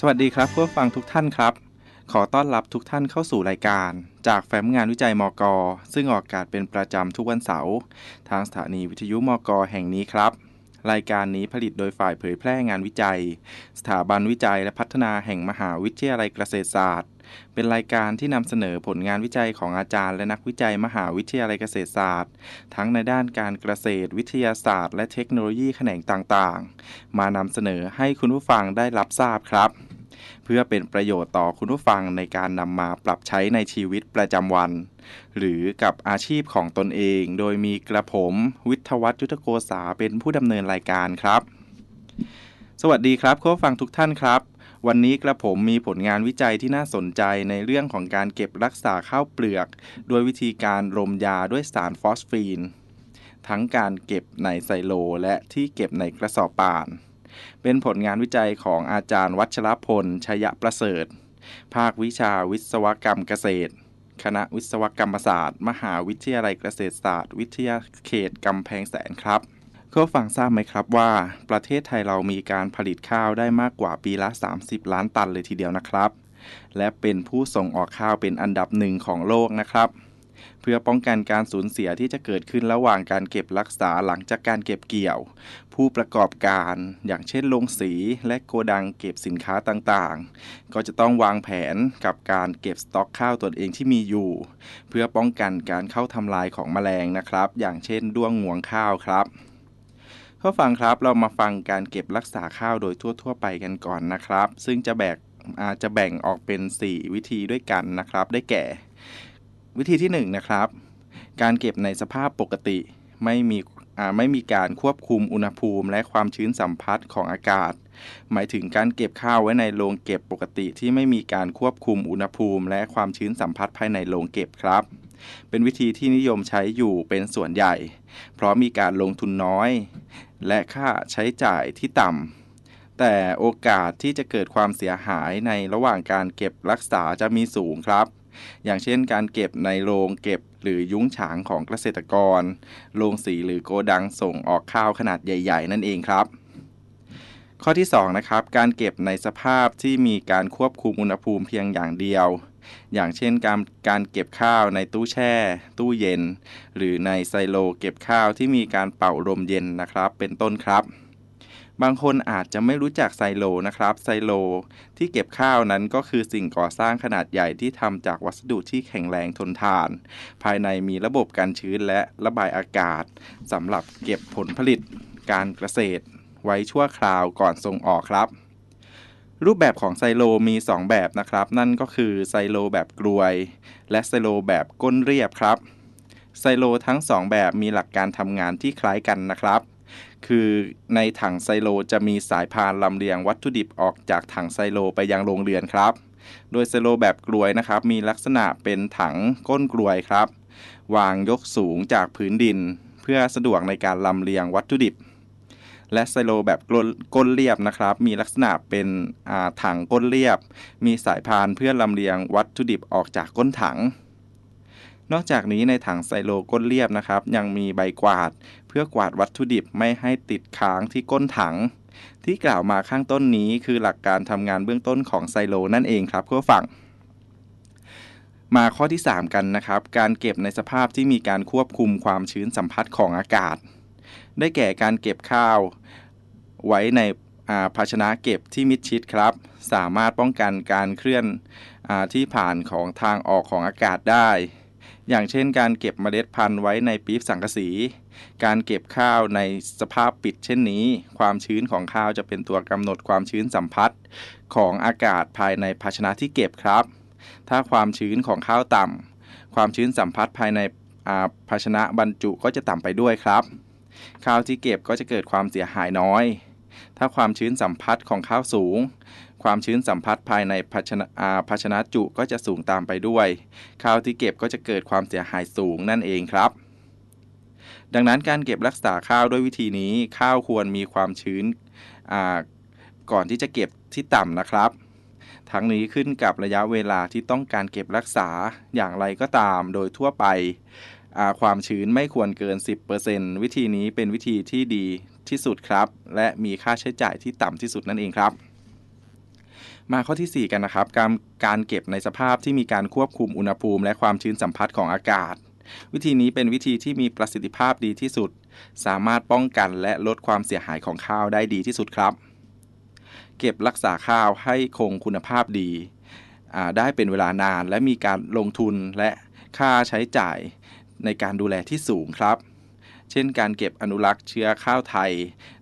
สวัสดีครับผู้ฟังทุกท่านครับ ขอต้อนรับทุกท่านเข้าสู่รายการ จากแฟ้มงานวิจัยมก ซึ่งออกอากาศเป็นประจำทุกวันเสาร์ทางสถานีวิทยุมก แห่งนี้ครับ รายการนี้ผลิตโดยฝ่ายเผยแพร่งานวิจัย สถาบันวิจัยและพัฒนาแห่งมหาวิทยาลัยเกษตรศาสตร์ เป็นรายการที่นำเสนอผลงานวิจัยของอาจารย์ และนักวิจัยมหาวิทยาลัยเกษตรศาสตร์ ทั้งในด้านการเกษตร วิทยาศาสตร์ และเทคโนโลยีแขนงต่างๆ มานำเสนอให้คุณผู้ฟังได้รับทราบครับ เพื่อเป็นประโยชน์ต่อคุณผู้ฟังในการนำมาปรับใช้ในชีวิตประจำวัน หรือกับอาชีพของตนเอง โดยมีกระผม วิทวัฒน์ยุทธโกษาเป็นผู้ดำเนินรายการครับ สวัสดีครับคุณผู้ฟังทุกท่านครับ วันนี้กระผมมีผลงานวิจัยที่น่าสนใจในเรื่องของการเก็บรักษาข้าวเปลือกโดยวิธีการรมยาด้วยสารฟอสฟีน ทั้งการเก็บในไซโล และที่เก็บในกระสอบป่าน เป็นผลงานวิจัยของอาจารย์วัชรพล ชยประเสริฐ ภาควิชาวิศวกรรมเกษตร คณะวิศวกรรมศาสตร์ มหาวิทยาลัยเกษตรศาสตร์ วิทยาเขตกำแพงแสนครับ เขาฟังทราบไหมครับว่าประเทศไทยเรามีการผลิตข้าวได้มากกว่าปีละ 30 ล้านตันเลยทีเดียวนะครับ และเป็นผู้ส่งออกข้าวเป็นอันดับหนึ่งของโลกนะครับ เพื่อป้องกันการสูญเสียที่จะเกิดขึ้นระหว่างการเก็บรักษาหลังจากการเก็บเกี่ยว ผู้ประกอบการอย่างเช่นโรงสีและโกดังเก็บสินค้าต่างๆ ก็จะต้องวางแผนกับการเก็บสต็อกข้าวตนเองที่มีอยู่ เพื่อป้องกันการเข้าทำลายของแมลงนะครับ อย่างเช่นด้วงงวงข้าวครับ ข้าฟังครับเรามาฟังการเก็บรักษาข้าวโดยทั่ว ๆ ไปกันก่อนนะครับ ซึ่งจะแบ่งอาจจะแบ่งออกเป็น 4 วิธีด้วยกันนะครับ ได้แก่ วิธีที่1นนะครับ การเก็บในสภาพปกติไม่มีไม่มีการควบคุมอุณหภูมิ และความชื้นสัมผัสของอากาศ หมายถึงการเก็บข้าวไว้ในโรงเก็บปกติที่ไม่มีการควบคุมอุณหภูมิ และความชื้นสัมผัสภายในโรงเก็บครับ เป็นวิธีที่นิยมใช้อยู่เป็นส่วนใหญ่ เพราะมีการลงทุนน้อย และค่าใช้จ่ายที่ต่ำ แต่โอกาสที่จะเกิดความเสียหายในระหว่างการเก็บรักษาจะมีสูงครับ อย่างเช่นการเก็บในโรงเก็บหรือยุ้งฉางของเกษตรกร โรงสีหรือโกดังส่งออกข้าวขนาดใหญ่ ๆ นั่นเองครับข้อที่2นะครับการเก็บในสภาพที่มีการควบคุมอุณหภูมิเพียงอย่างเดียว อย่างเช่นการการเก็บข้าวในตู้แช่ ตู้เย็น หรือในไซโลเก็บข้าวที่มีการเป่าลมเย็นนะครับ เป็นต้นครับ บางคนอาจจะไม่รู้จักไซโลนะครับ ไซโลที่เก็บข้าวนั้นก็คือสิ่งก่อสร้างขนาดใหญ่ที่ทำจากวัสดุที่แข็งแรงทนทาน ภายในมีระบบการชื้นและระบายอากาศสำหรับเก็บผลผลิตการเกษตร ไว้ชั่วคราวก่อนส่งออกครับ รูปแบบของไซโลมี 2 แบบนะครับ นั่นก็คือไซโลแบบกลวย และไซโลแบบก้นเรียบครับ ไซโลทั้ง 2 แบบมีหลักการทำงานที่คล้ายกันนะครับ คือในถังไซโลจะมีสายพานลำเลียงวัตถุดิบออกจากถังไซโลไปยังโรงเรือนครับ โดยไซโลแบบกลวยนะครับ มีลักษณะเป็นถังก้นกลวยครับ วางยกสูงจากพื้นดิน เพื่อสะดวกในการลำเลียงวัตถุดิบ และไซโลแบบก้นเรียบนะครับ มีลักษณะเป็นถังก้นเรียบ มีสายพานเพื่อลำเลียงวัตถุดิบออกจากก้นถัง นอกจากนี้ในถังไซโลก้นเรียบนะครับ ยังมีใบกวาด เพื่อกวาดวัตถุดิบไม่ให้ติดค้างที่ก้นถัง ที่กล่าวมาข้างต้นนี้คือหลักการทำงานเบื้องต้นของไซโลนั่นเองครับเพื่อฟังมาข้อที่ 3 กันนะครับ การเก็บในสภาพที่มีการควบคุมความชื้นสัมผัสของอากาศ ได้แก่การเก็บข้าว ไว้ในภาชนะเก็บที่มิดชิดครับ สามารถป้องกันการเคลื่อนอที่ผ่านของทางออกของอากาศได้ อย่างเช่นการเก็บเมล็ดพันธุ์ไว้ในปี๊บสังกะสี การเก็บข้าวในสภาพปิดเช่นนี้ ความชื้นของข้าวจะเป็นตัวกำหนดความชื้นสัมผัสของอากาศภายในภาชนะที่เก็บครับ ถ้าความชื้นของข้าวต่ำความชื้นสัมผัสภายในภาชนะบรรจุก็จะต่ำไปด้วยครับ ข้าวที่เก็บก็จะเกิดความเสียหายน้อย ถ้าความชื้นสัมผัสของข้าวสูง ความชื้นสัมผัสภายในภาชนะภาชนะจุก็จะสูงตามไปด้วย ข้าวที่เก็บก็จะเกิดความเสียหายสูงนั่นเองครับ ดังนั้นการเก็บรักษาข้าวด้วยวิธีนี้ ข้าวควรมีความชื้นก่อนที่จะเก็บที่ต่ำนะครับทั้งนี้ขึ้นกับระยะเวลาที่ต้องการเก็บรักษาอย่างไรก็ตามโดยทั่วไป ความชื้นไม่ควรเกิน 10%วิธีนี้เป็นวิธีที่ดีที่สุดครับ และมีค่าใช้จ่ายที่ต่ำที่สุดนั่นเองครับ มาข้อที่ 4 กันนะครับ การการเก็บในสภาพที่มีการควบคุมอุณหภูมิ และความชื้นสัมผัสของอากาศ วิธีนี้เป็นวิธีที่มีประสิทธิภาพดีที่สุด สามารถป้องกันและลดความเสียหายของข้าวได้ดีที่สุดครับ เก็บรักษาข้าวให้คงคุณภาพดีได้เป็นเวลานาน และมีการลงทุนและค่าใช้จ่าย ในการดูแลที่สูงครับ เช่นการเก็บอนุรักษ์เชื้อข้าวไทย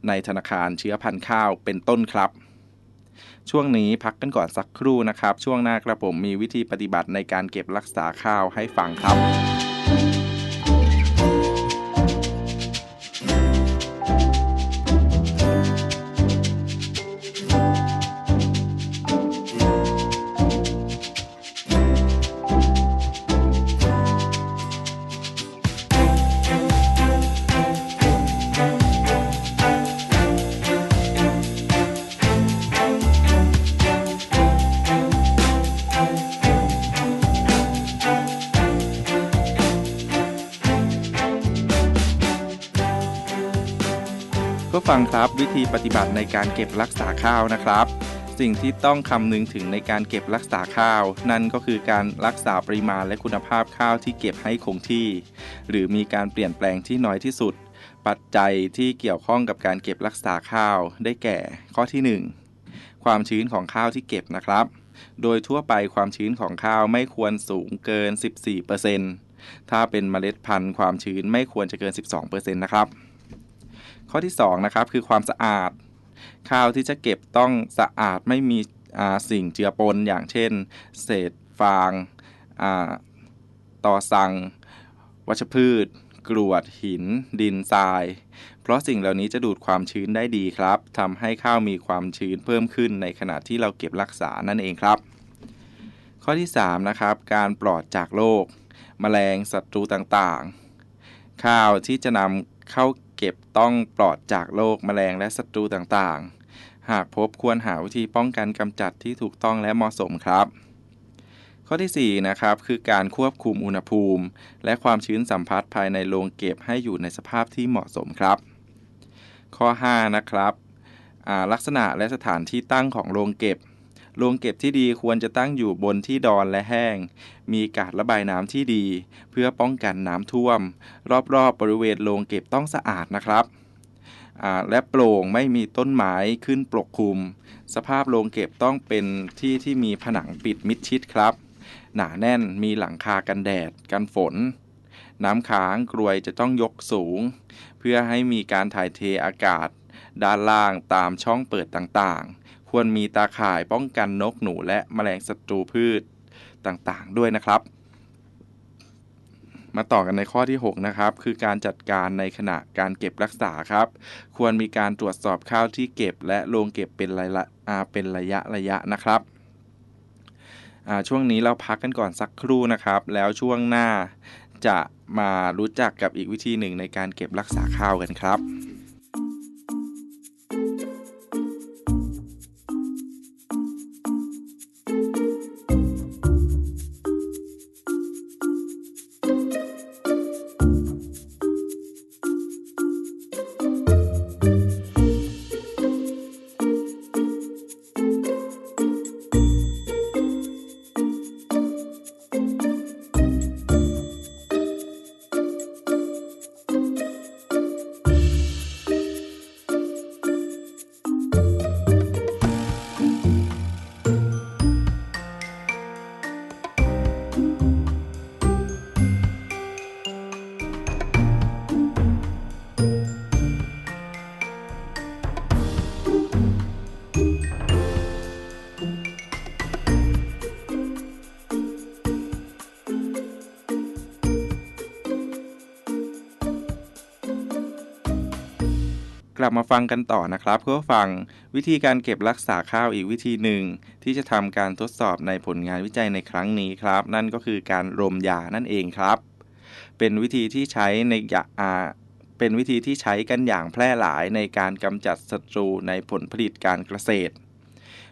ในธนาคารเชื้อพันธุ์ข้าวเป็นต้นครับ ช่วงนี้พักกันก่อนสักครู่นะครับ ช่วงหน้ากระผมมีวิธีปฏิบัติในการเก็บรักษาข้าวให้ฟังครับ ผู้ฟังครับวิธีปฏิบัติในการเก็บรักษาข้าวนะครับ สิ่งที่ต้องคำนึงถึงในการเก็บรักษาข้าว นั่นก็คือการรักษาปริมาณและคุณภาพข้าวที่เก็บให้คงที่ หรือมีการเปลี่ยนแปลงที่น้อยที่สุด ปัจจัยที่เกี่ยวข้องกับการเก็บรักษาข้าว ได้แก่ ข้อที่ 1 ความชื้นของข้าวที่เก็บนะครับ โดยทั่วไปความชื้นของข้าวไม่ควรสูงเกิน 14%ถ้าเป็นเมล็ดพันธุ์ความชื้นไม่ควรจะเกิน 12%นะครับ ข้อที่2นะครับคือความสะอาด ข้าวที่จะเก็บต้องสะอาดไม่มีสิ่งเจือปนอย่างเช่น เศษฟางต่อสัง วัชพืช กรวดหิน ดินทราย เพราะสิ่งเหล่านี้จะดูดความชื้นได้ดีครับทำให้ข้าวมีความชื้นเพิ่มขึ้นในขณะที่เราเก็บรักษานั่นเองครับ ข้อที่3นะครับการปลอดจากโรคแมลงศัตรูต่างๆ ข้าวที่จะนำเข้า เก็บต้องปลอดจากโรคแมลงและศัตรูต่างๆ หากพบควรหาวิธีป้องกันกำจัดที่ถูกต้องและเหมาะสมครับ ข้อที่4นะครับคือการควบคุมอุณหภูมิ และความชื้นสัมผัสภายในโรงเก็บให้อยู่ในสภาพที่เหมาะสมครับ ข้อ 5 นะครับลักษณะและสถานที่ตั้งของโรงเก็บ โรงเก็บที่ดีควรจะตั้งอยู่บนที่ดอนและแห้ง มีการระบายน้ำที่ดี เพื่อป้องกันน้ำท่วม รอบๆบบริเวณโรงเก็บต้องสะอาดนะครับ และโปร่งไม่มีต้นไม้ขึ้นปกคลุม สภาพโรงเก็บต้องเป็นที่ที่มีผนังปิดมิดชิดครับ หนาแน่นมีหลังคากันแดด กันฝน น้ำค้างกรวยจะต้องยกสูง เพื่อให้มีการถ่ายเทอากาศด้านล่างตามช่องเปิดต่างๆ ควรมีตาข่ายป้องกันนกหนูและแมลงศัตรูพืชต่างๆ ด้วยนะครับ มาต่อกันในข้อที่ 6 นะครับ คือการจัดการในขณะการเก็บรักษาครับ ควรมีการตรวจสอบข้าวที่เก็บ และโรงเก็บเป็นระยะเป็นระยะระยะนะครับช่วงนี้เราพักกันก่อนสักครู่นะครับ แล้วช่วงหน้าจะมารู้จักกับอีกวิธีหนึ่งในการเก็บรักษาข้าวกันครับ ลับมาฟังกันต่อนะครับเพื่อฟังวิธีการเก็บรักษาข้าวอีกวิธีหนึ่ง ที่จะทำการทดสอบในผลงานวิจัยในครั้งนี้ครับ นั่นก็คือการรมยานั่นเองครับ เป็นวิธีที่ใช้ในยาเป็นวิธีที่ใช้กันอย่างแพร่หลายในการกำจัดศัตรูในผลผลิตการเกษตร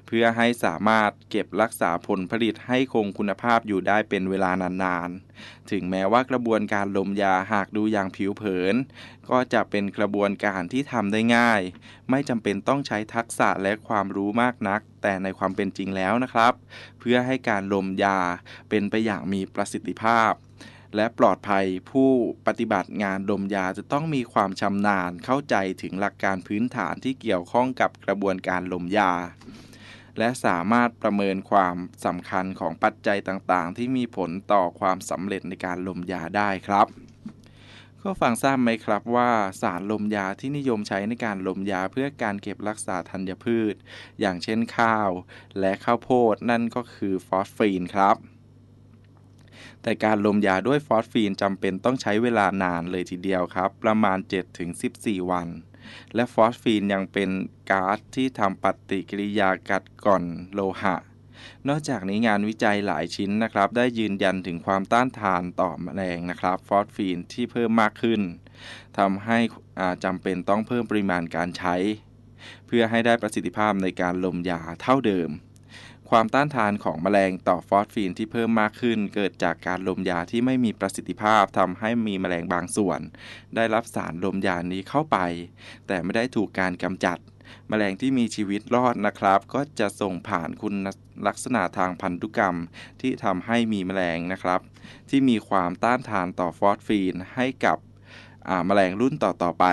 เพื่อให้สามารถเก็บรักษาผลผลิตให้คงคุณภาพอยู่ได้เป็นเวลานานๆ ถึงแม้ว่ากระบวนการลมยาหากดูอย่างผิวเผิน ก็จะเป็นกระบวนการที่ทำได้ง่าย ไม่จำเป็นต้องใช้ทักษะและความรู้มากนัก แต่ในความเป็นจริงแล้วนะครับ เพื่อให้การลมยาเป็นไปอย่างมีประสิทธิภาพและปลอดภัยผู้ปฏิบัติงานดมยาจะต้องมีความชำนาญเข้าใจถึงหลักการพื้นฐานที่เกี่ยวข้องกับกระบวนการลมยา และสามารถประเมินความสำคัญของปัจจัยต่างๆ ที่มีผลต่อความสำเร็จในการลมยาได้ครับก็ฟังทราบไหมครับว่าสารลมยาที่นิยมใช้ในการลมยาเพื่อการเก็บรักษาธัญพืช อย่างเช่นข้าว และข้าวโพดนั่นก็คือฟอสฟีนครับ แต่การลมยาด้วยฟอสฟีนจำเป็นต้องใช้เวลานานเลยทีเดียวครับ ประมาณ 7-14 วัน และฟอสฟีนยังเป็นก๊าซที่ทำปฏิกิริยากัดก่อนโลหะ นอกจากนี้งานวิจัยหลายชิ้นนะครับ ได้ยืนยันถึงความต้านทานต่อแมลงนะครับ ฟอสฟีนที่เพิ่มมากขึ้นทำให้จำเป็นต้องเพิ่มปริมาณการใช้ เพื่อให้ได้ประสิทธิภาพในการลมยาเท่าเดิม ความต้านทานของแมลงต่อฟอสฟีนที่เพิ่มมากขึ้น เกิดจากการลมยาที่ไม่มีประสิทธิภาพทำให้มีแมลงบางส่วน ได้รับสารลมยานี้เข้าไป แต่ไม่ได้ถูกการกำจัด แมลงที่มีชีวิตรอดนะครับ ก็จะส่งผ่านคุณลักษณะทางพันธุกรรม ที่ทำให้มีแมลงนะครับ ที่มีความต้านทานต่อฟอสฟีนให้กับแมลงรุ่นต่อๆไป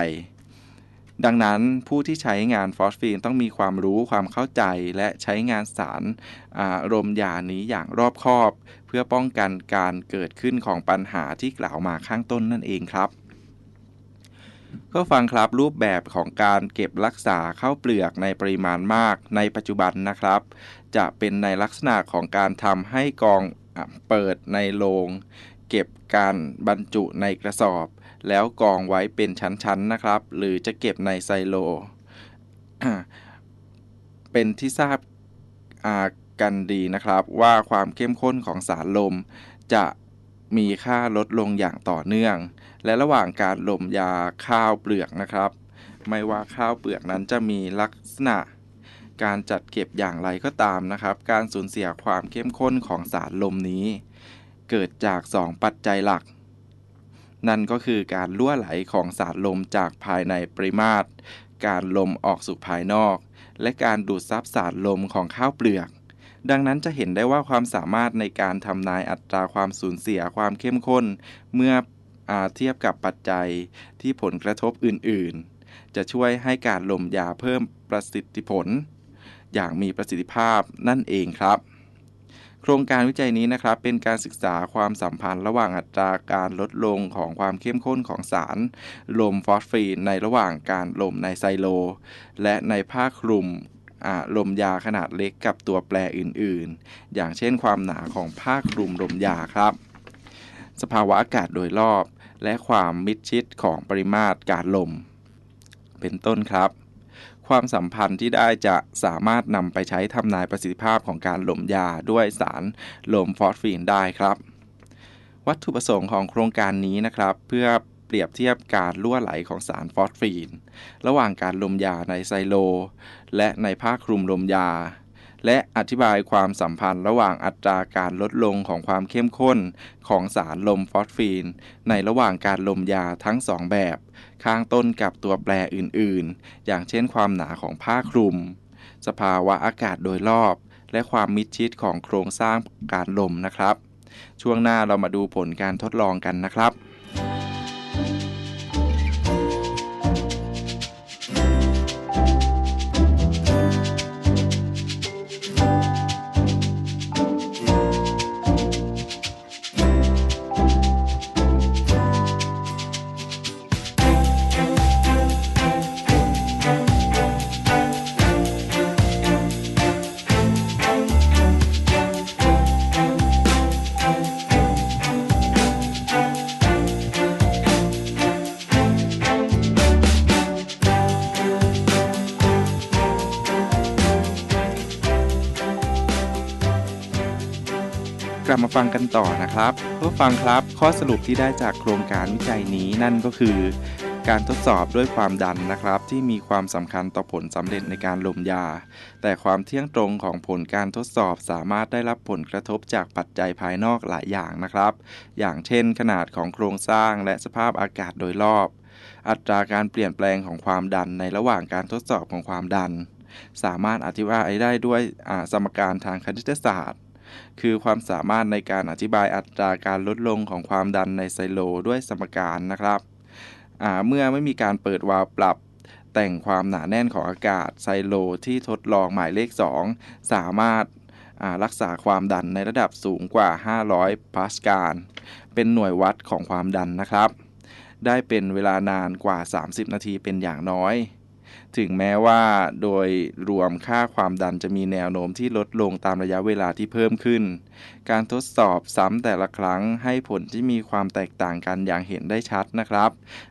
ดังนั้นผู้ที่ใช้งานฟอสฟีนต้องมีความรู้ความเข้าใจและใช้งานสารอารมยานี้อย่างรอบคอบ เพื่อป้องกันการเกิดขึ้นของปัญหาที่กล่าวมาข้างต้นนั่นเองครับ ก็ฟังครับรูปแบบของการเก็บรักษาข้าวเปลือกในปริมาณมากในปัจจุบันนะครับ จะเป็นในลักษณะของการทำให้กองเปิดในโรง เก็บการบรรจุในกระสอบ แล้วกองไว้เป็นชั้นๆนะครับ หรือจะเก็บในไซโล เป็นที่ทราบกันดีนะครับว่าความเข้มข้นของสารลม จะมีค่าลดลงอย่างต่อเนื่อง และระหว่างการลมยาข้าวเปลือกนะครับ ไม่ว่าข้าวเปลือกนั้นจะมีลักษณะ การจัดเก็บอย่างไรก็ตามนะครับ การสูญเสียความเข้มข้นของสารลมนี้ เกิดจาก 2 ปัจจัยหลัก นั่นก็คือการล่วไหลของสารลมจากภายในปริมาตร การลมออกสู่ภายนอก และการดูดซับสารลมของข้าวเปลือก ดังนั้นจะเห็นได้ว่าความสามารถในการทำนายอัตราความสูญเสียความเข้มข้น เมื่ออเทียบกับปัจจัยที่ผลกระทบอื่น ๆ จะช่วยให้การลมยาเพิ่มประสิทธิผล อย่างมีประสิทธิภาพนั่นเองครับ โครงการวิจัยนี้นะครับเป็นการศึกษาความสัมพันธ์ระหว่างอัตราการลดลงของความเข้มข้นของสาร ลมฟอสฟีนในระหว่างการลมในไซโล และในผ้าคลุมลมยาขนาดเล็กกับตัวแปรอื่นๆ อย่างเช่นความหนาของผ้าคลุมลมยาครับ สภาวะอากาศโดยรอบ และความมิดชิดของปริมาตรการลม เป็นต้นครับ ความสัมพันธ์ที่ได้จะสามารถนำไปใช้ทำนายประสิทธิภาพของการหลมยาด้วยสารหลมฟอสฟีนได้ครับ วัตถุประสงค์ของโครงการนี้นะครับ เพื่อเปรียบเทียบการล่วไหลของสารฟอสฟีน ระหว่างการลมยาในไซโล และในผ้าคลุมลมยา และอธิบายความสัมพันธ์ระหว่างอัตราการลดลงของความเข้มข้นของสารลมฟอสฟีน ในระหว่างการลมยาทั้งสองแบบ ข้างต้นกับตัวแปรอื่นๆ อย่างเช่นความหนาของผ้าคลุม สภาวะอากาศโดยรอบ และความมิดชิดของโครงสร้างการลมนะครับ ช่วงหน้าเรามาดูผลการทดลองกันนะครับ กันต่อนะครับเพื่อฟังครับข้อสรุปที่ได้จากโครงการวิจัยนี้นั่นก็คือ การทดสอบด้วยความดันนะครับ ที่มีความสำคัญต่อผลสำเร็จในการลมยา แต่ความเที่ยงตรงของผลการทดสอบสามารถได้รับผลกระทบจากปัจจัยภายนอกหลายอย่างนะครับ อย่างเช่น ขนาดของโครงสร้างและสภาพอากาศโดยรอบ อัตราการเปลี่ยนแปลงของความดันในระหว่างการทดสอบของความดันสามารถอธิบายได้ด้วยสมการทางคณิตศาสตร์ คือความสามารถในการอธิบายอัตราการลดลงของความดันในไซโลด้วยสมการนะครับ เมื่อไม่มีการเปิดวาล์วปรับแต่งความหนาแน่นของอากาศไซโลที่ทดลองหมายเลข 2 สามารถรักษาความดันในระดับสูงกว่า 500 พาสกาล เป็นหน่วยวัดของความดันนะครับ ได้เป็นเวลานานกว่า 30 นาทีเป็นอย่างน้อย ถึงแม้ว่าโดยรวมค่าความดันจะมีแนวโน้มที่ลดลงตามระยะเวลาที่เพิ่มขึ้น การทดสอบซ้ำแต่ละครั้งให้ผลที่มีความแตกต่างกันอย่างเห็นได้ชัดนะครับ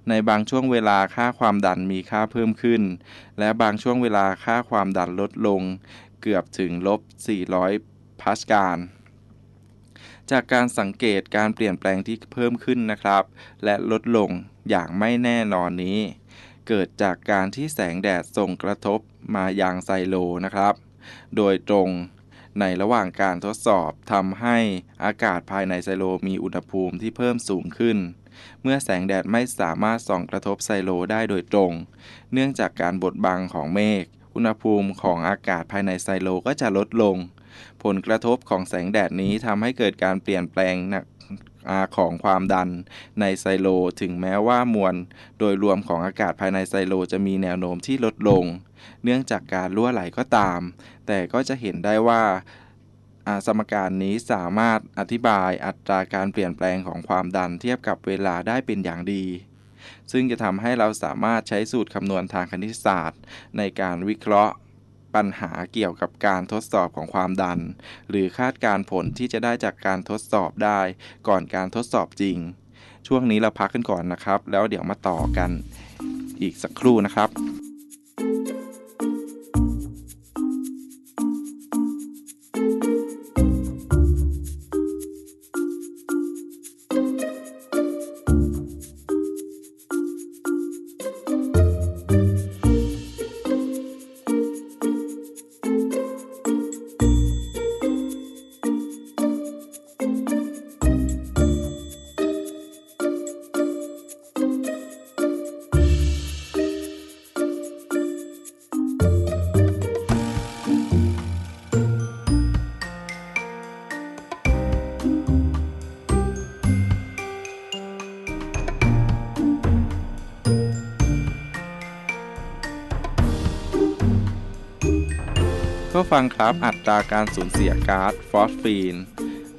ในบางช่วงเวลาค่าความดันมีค่าเพิ่มขึ้น และบางช่วงเวลาค่าความดันลดลง เกือบถึงลบ 400 พาสกาลจากการสังเกตการเปลี่ยนแปลงที่เพิ่มขึ้นนะครับ และลดลงอย่างไม่แน่นอนนี้ เกิดจากการที่แสงแดดส่งกระทบมายังไซโลนะครับ โดยตรงในระหว่างการทดสอบทำให้อากาศภายในไซโลมีอุณหภูมิที่เพิ่มสูงขึ้น เมื่อแสงแดดไม่สามารถส่องกระทบไซโลได้โดยตรง เนื่องจากการบดบังของเมฆอุณหภูมิของอากาศภายในไซโลก็จะลดลง ผลกระทบของแสงแดดนี้ทำให้เกิดการเปลี่ยนแปลง ของความดันในไซโล ถึงแม้ว่ามวลโดยรวมของอากาศภายในไซโลจะมีแนวโน้มที่ลดลง เนื่องจากการรั่วไหลก็ตาม แต่ก็จะเห็นได้ว่าสมการนี้สามารถอธิบายอัตราการเปลี่ยนแปลงของความดันเทียบกับเวลาได้เป็นอย่างดี ซึ่งจะทำให้เราสามารถใช้สูตรคำนวณทางคณิตศาสตร์ ในการวิเคราะห์ ปัญหาเกี่ยวกับการทดสอบของความดัน หรือคาดการผลที่จะได้จากการทดสอบได้ ก่อนการทดสอบจริง ช่วงนี้เราพักกันก่อนนะครับ แล้วเดี๋ยวมาต่อกันอีกสักครู่นะครับ ฟังครับอัตราการสูญเสียก๊าซฟอสฟีน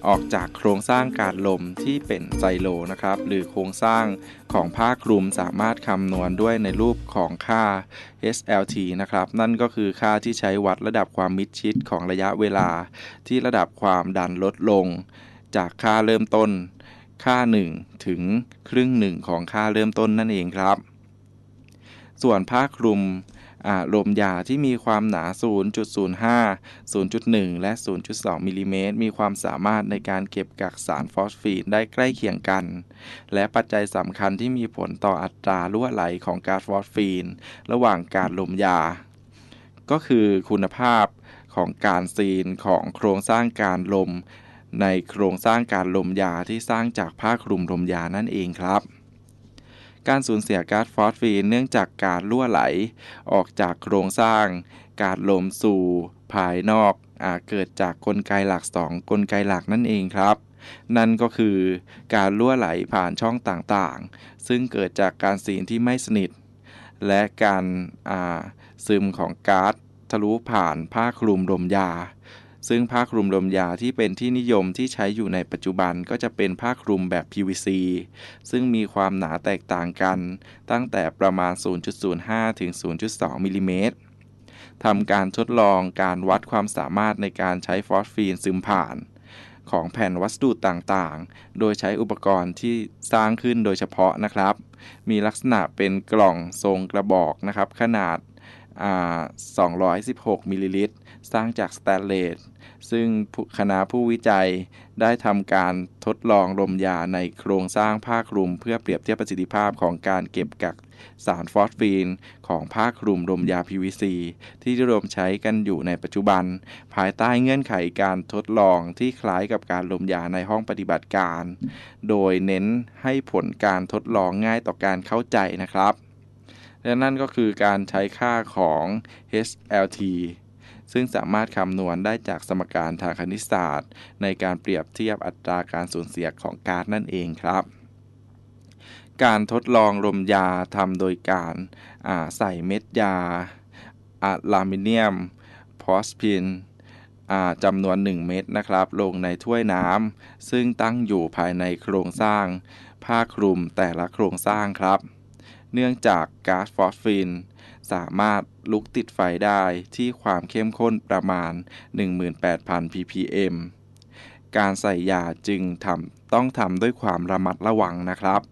ออกจากโครงสร้างการลมที่เป็นไซโลนะครับ หรือโครงสร้างของภาคลุมสามารถคำนวณด้วยในรูปของค่า SLT นะครับ นั่นก็คือค่าที่ใช้วัดระดับความมิดชิดของระยะเวลา ที่ระดับความดันลดลง จากค่าเริ่มต้น ค่า 1 ถึงครึ่งหนึ่งของค่าเริ่มต้นนั่นเองครับ ส่วนภาคลุม ลมยาที่มีความหนา 0.05 0.1 และ 0.2 มิลิเมตร มีความสามารถในการเก็บกักสารฟอสฟีนได้ใกล้เคียงกัน และปัจจัยสำคัญที่มีผลต่ออัตรารั่วไหลของก๊าซฟอสฟีน ระหว่างการลมยา ก็คือคุณภาพของการซีนของโครงสร้างการลม ในโครงสร้างการลมยาที่สร้างจากผ้าคลุมลมยานั่นเองครับ การสูญเสียก๊าซฟอสฟีนเนื่องจากการรั่วไหล ออกจากโครงสร้าง การลมสู่ภายนอกอาเกิดจากกลไกหลัก 2 กลไกหลักนั่นเองครับ นั่นก็คือการรั่วไหลผ่านช่องต่างๆ ซึ่งเกิดจากการสีนที่ไม่สนิท และการซึมของก๊าซทะลุผ่านผ้าคลุมลมยา ซึ่งผ้าคลุมลมยาที่เป็นที่นิยมที่ใช้อยู่ในปัจจุบันก็จะเป็นผ้าคลุมแบบ PVC ซึ่งมีความหนาแตกต่างกัน ตั้งแต่ประมาณ 0.05 ถึง 0.2มิลิเมตรทำการทดลองการวัดความสามารถในการใช้ฟอสฟีนซึมผ่าน ของแผ่นวัสดุต่างๆ โดยใช้อุปกรณ์ที่สร้างขึ้นโดยเฉพาะนะครับ มีลักษณะเป็นกล่องทรงกระบอกนะครับ ขนาด 216 มิลลิลิตร สร้างจากสแตนเลส ซึ่งคณะผู้วิจัยได้ทำการทดลองลมยาในโครงสร้างภาคลุม เพื่อเปรียบเทียบประสิทธิภาพของการเก็บกักสารฟอสฟีน ของภาคคลุมลมยา PVC ที่นิยมใช้กันอยู่ในปัจจุบัน ภายใต้เงื่อนไขการทดลองที่คล้ายกับการลมยาในห้องปฏิบัติการ โดยเน้นให้ผลการทดลองง่ายต่อการเข้าใจนะครับ และนั่นก็คือการใช้ค่าของ HLT ซึ่งสามารถคำนวณได้จากสมการทางคณิตศาสตร์ ในการเปรียบเทียบอัตราการสูญเสียของก๊าซนั่นเองครับการทดลองลมยาทำโดยการใส่เม็ดยาอะลามิเนียมพอสพินจำนวน 1 เม็ดนะครับ ลงในถ้วยน้ำซึ่งตั้งอยู่ภายในโครงสร้าง ผ้าคลุมแต่ละโครงสร้างครับ เนื่องจากก๊าซฟอสฟิน สามารถลุกติดไฟได้ที่ความเข้มข้นประมาณ 18,000 ppm การใส่ยาจึงทำต้องทำด้วยความระมัดระวังนะครับ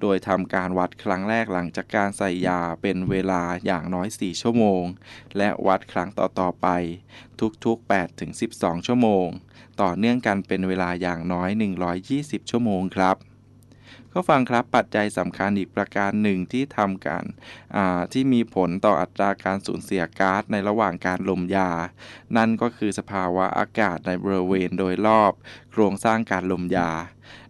โดยทำการวัดครั้งแรกหลังจากการใส่ยาเป็นเวลาอย่างน้อย 4 ชั่วโมง และวัดครั้งต่อๆไป ทุกๆ8-12 ชั่วโมง ต่อเนื่องกันเป็นเวลาอย่างน้อย 120 ชั่วโมงครับ ก็ฟังครับปัจจัยสำคัญอีกประการหนึ่งที่ทำกันที่มีผลต่ออัตราการสูญเสียก๊าซในระหว่างการลมยา นั่นก็คือสภาวะอากาศในบริเวณโดยรอบ โครงสร้างการลมยา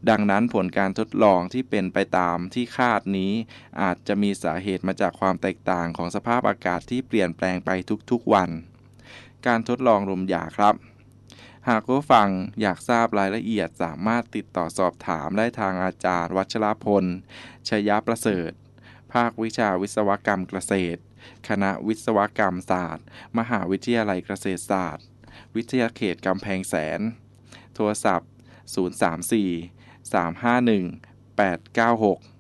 ดังนั้นผลการทดลองที่เป็นไปตามที่คาดนี้ อาจจะมีสาเหตุมาจากความแตกต่างของสภาพอากาศที่เปลี่ยนแปลงไปทุกๆวัน การทดลองลมยาครับ หากผู้ฟังอยากทราบรายละเอียดสามารถติดต่อสอบถามได้ทางอาจารย์ วัชรพล ชยประเสริฐ ภาควิชาวิศวกรรมเกษตร คณะวิศวกรรมศาสตร์ มหาวิทยาลัยเกษตรศาสตร์ วิทยาเขตกำแพงแสน โทรศัพท์ 034 351 896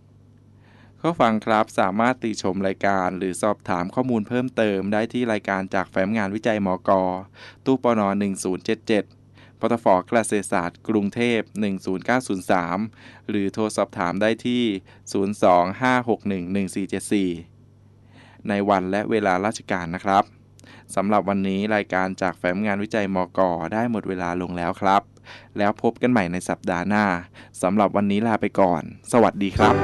ข้อฟังครับสามารถติชมรายการ หรือสอบถามข้อมูลเพิ่มเติมได้ที่รายการจากแฟ้มงานวิจัยมกตู้ปน1077ปตฟเกษตรศาสตร์ กรุงเทพ 10903 หรือโทรสอบถามได้ที่ 025611474 ในวันและเวลาราชการนะครับสำหรับวันนี้รายการจากแฟ้มงานวิจัยมกได้หมดเวลาลงแล้วครับ แล้วพบกันใหม่ในสัปดาห์หน้าสำหรับวันนี้ลาไปก่อน สวัสดีครับ